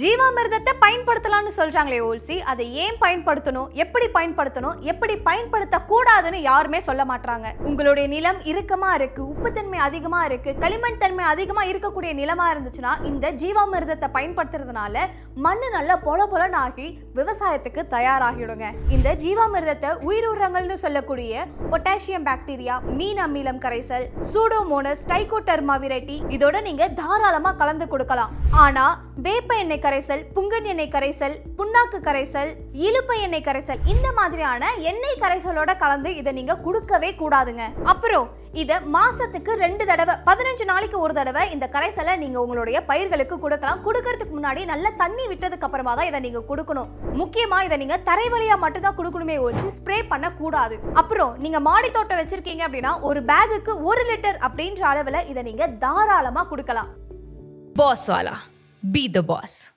ஜீவாமிர்தத்தை பயன்படுத்தலாம்னு சொல்றாங்களே ஓல்சி அதை ஏன் பயன்படுத்தணும்? எப்படி பயன்படுத்தணும்? எப்படி பயன்படுத்த கூடாதுன்னு யாருமே சொல்ல மாட்டாங்க உங்களுடைய நிலம் இறுக்கமா இருக்கு உப்புத்தன்மை அதிகமா இருக்கு களிமண் தன்மை அதிகமா இருக்கக்கூடிய நிலமா இருந்துச்சுன்னா இந்த ஜீவாமிர்தத்தை பயன்படுத்துறதுனால மண்ணு நல்லா பொல பொலன்னு ஆகி விவசாயத்துக்கு தயாராகிடுங்க. இந்த ஜீவாமிர்தத்தை உயிரூரங்கள்னு சொல்லக்கூடிய பொட்டாசியம் பாக்டீரியா மீன் அமிலம் கரைசல் சூடோமோனஸ் டைகோடர்மா விரட்டி இதோட நீங்க தாராளமா கலந்து கொடுக்கலாம். ஆனா வேப்ப எண்ணெய் கரைசல் புங்கன் எண்ணெய் கரைசல் புண்ணாக்கு கரைசல் இலுப்பை எண்ணெய் கரைசல் இந்த மாதிரியான எண்ணெய் கரைசலோட கலந்து இதை நீங்க கொடுக்கவே கூடாதுங்க. அப்புறம் இதை மாசத்துக்கு ரெண்டு தடவை பதினஞ்சு நாளைக்கு ஒரு தடவை இந்த கரைசலை நீங்க உங்களுடைய பயிர்களுக்கு கொடுக்கலாம். கொடுக்கறதுக்கு முன்னாடி நல்ல தண்ணி விட்டதுக்கு அப்புறமா தான் இதை நீங்க கொடுக்கணும். முக்கியமா இதை நீங்க தரை வழியா மட்டும் தான் கொடுக்கணுமே ஒழிச்சு ஸ்ப்ரே பண்ண கூடாது அப்புறம் நீங்க மாடி தோட்டம் வச்சிருக்கீங்க அப்படின்னா ஒரு பேகுக்கு ஒரு லிட்டர் அப்படின்ற அளவுல இதை நீங்க தாராளமா கொடுக்கலாம். பாஸ்வாலா Be the boss.